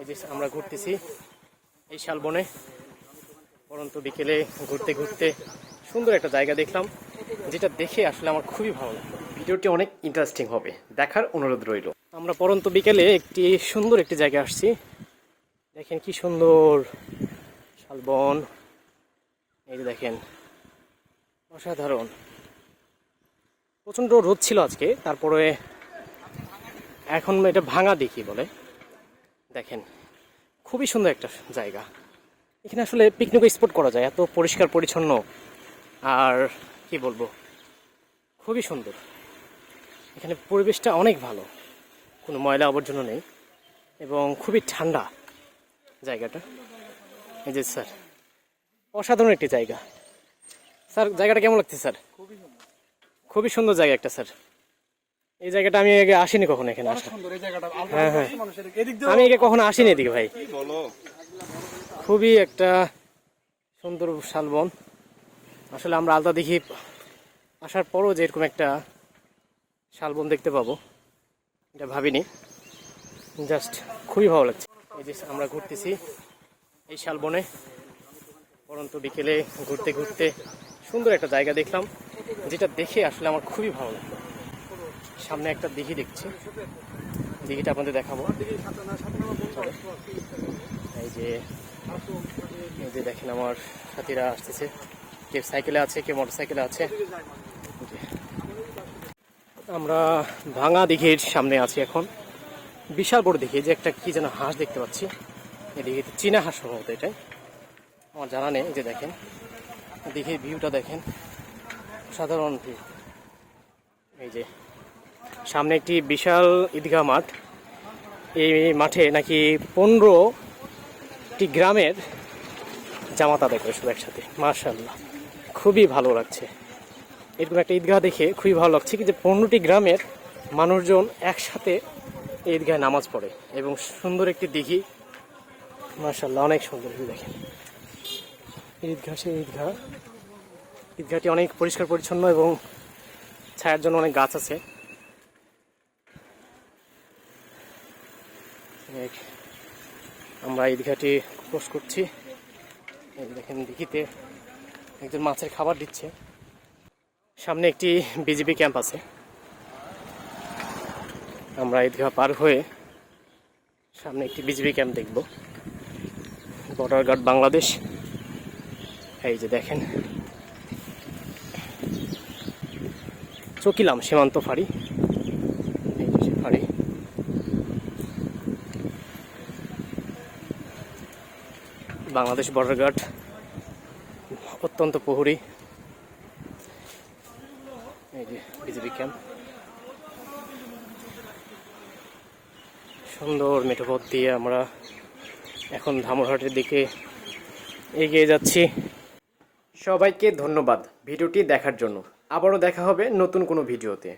এই যে আমরা ঘুরতেছি এই শালবনে। পরন্ত বিকেলে ঘুরতে ঘুরতে সুন্দর একটা জায়গা দেখলাম, যেটা দেখে আসলে আমার খুবই ভালো লাগল। ভিডিওটি অনেক ইন্টারেস্টিং হবে, দেখার অনুরোধ রইল। আমরা পরন্ত বিকেলে একটি সুন্দর একটি জায়গায় আসছি। দেখেন কি সুন্দর শালবন। এই যে দেখেন, অসাধারণ। প্রচণ্ড রোদ ছিল আজকে, তারপরে এখন এটা ভাঙা দেখি বলে। দেখেন খুবই সুন্দর একটা জায়গা। এখানে আসলে পিকনিক স্পট করা যায় এত পরিষ্কার পরিচ্ছন্ন আর কি বলব খুবই সুন্দর। এখানে পরিবেশটা অনেক ভালো কোনো ময়লা আবর্জনা নেই এবং খুবই ঠান্ডা জায়গাটা। এই যে স্যার অসাধারণ একটি জায়গা। স্যার জায়গাটা কেমন লাগছে স্যার? খুবই সুন্দর জায়গা একটা স্যার। এই জায়গাটা আমি আগে আসিনি কখনো এখানে আসা হ্যাঁ হ্যাঁ। আমি একে কখনো আসিনি এদিকে ভাই। খুবই একটা সুন্দর শালবন আসলে আমরা আলতা দেখি আসার পরও যে এরকম একটা শালবন দেখতে পাবো। এটা ভাবিনি। জাস্ট খুবই ভালো লাগছে। এই যে আমরা ঘুরতেছি এই শালবনে পরন্ত বিকেলে ঘুরতে ঘুরতে সুন্দর একটা জায়গা দেখলাম যেটা দেখে আসলে আমার খুবই ভালো লাগল। সামনে একটা দিঘি দেখছি। দিঘিটা আপনাদের দেখাবো। এই যে এই যে দেখেন আমার সাথীরা আসতেছে। কেউ সাইকেলে আছে কেউ মোটর সাইকেলে আছে। আমরা ভাঙা দিঘির সামনে আছি এখন। বিশাল বড় দিঘি যে একটা কি যেন হাঁস দেখতে পাচ্ছি। এই দিঘিতে চীনা হাঁস সম্ভবত এটাই। আমার জানা নেই যে দেখেন। দিঘির ভিউটা দেখেন। সাধারণ ভিউ এই যে সামনে একটি বিশাল ঈদগাহ মাঠ। এই মাঠে নাকি পনেরোটি গ্রামের জামাত আদায় করে সব একসাথে। মার্শাল্লাহ খুবই ভালো লাগছে। এরকম একটা ঈদগাহ দেখে খুবই ভালো লাগছে কি যে পনেরোটি গ্রামের মানুষজন একসাথে এই ঈদগাহে নামাজ পড়ে এবং সুন্দর একটি দিঘি। মার্শাল্লাহ অনেক সুন্দর দেখেন। ঈদগাহ সে ঈদগাহ। ঈদগাহটি অনেক পরিষ্কার পরিচ্ছন্ন এবং ছায়ার জন্য অনেক গাছ আছে। আমরা এই দীঘাটি ক্রস করছি। দেখেন দিঘিতে একজন মাছের খাবার দিচ্ছে। সামনে একটি বিজেপি ক্যাম্প আছে। আমরা ঈদগাহ পার হয়ে সামনে একটি বিজেপি ক্যাম্প দেখব। বর্ডার গার্ড বাংলাদেশ এই যে দেখেন। চকিলাম সীমান্ত ফাঁড়ি এই যে ফাঁড়ি বাংলাদেশ বর্ডার গার্ড অত্যন্ত প্রহরী। এই যে বিজেপি ক্যাম্প সুন্দর মেঠোপথ দিয়ে আমরা এখন ধামরহাটের দিকে এগিয়ে যাচ্ছি। সবাইকে ধন্যবাদ ভিডিওটি দেখার জন্য। আবারও দেখা হবে নতুন কোনো ভিডিওতে।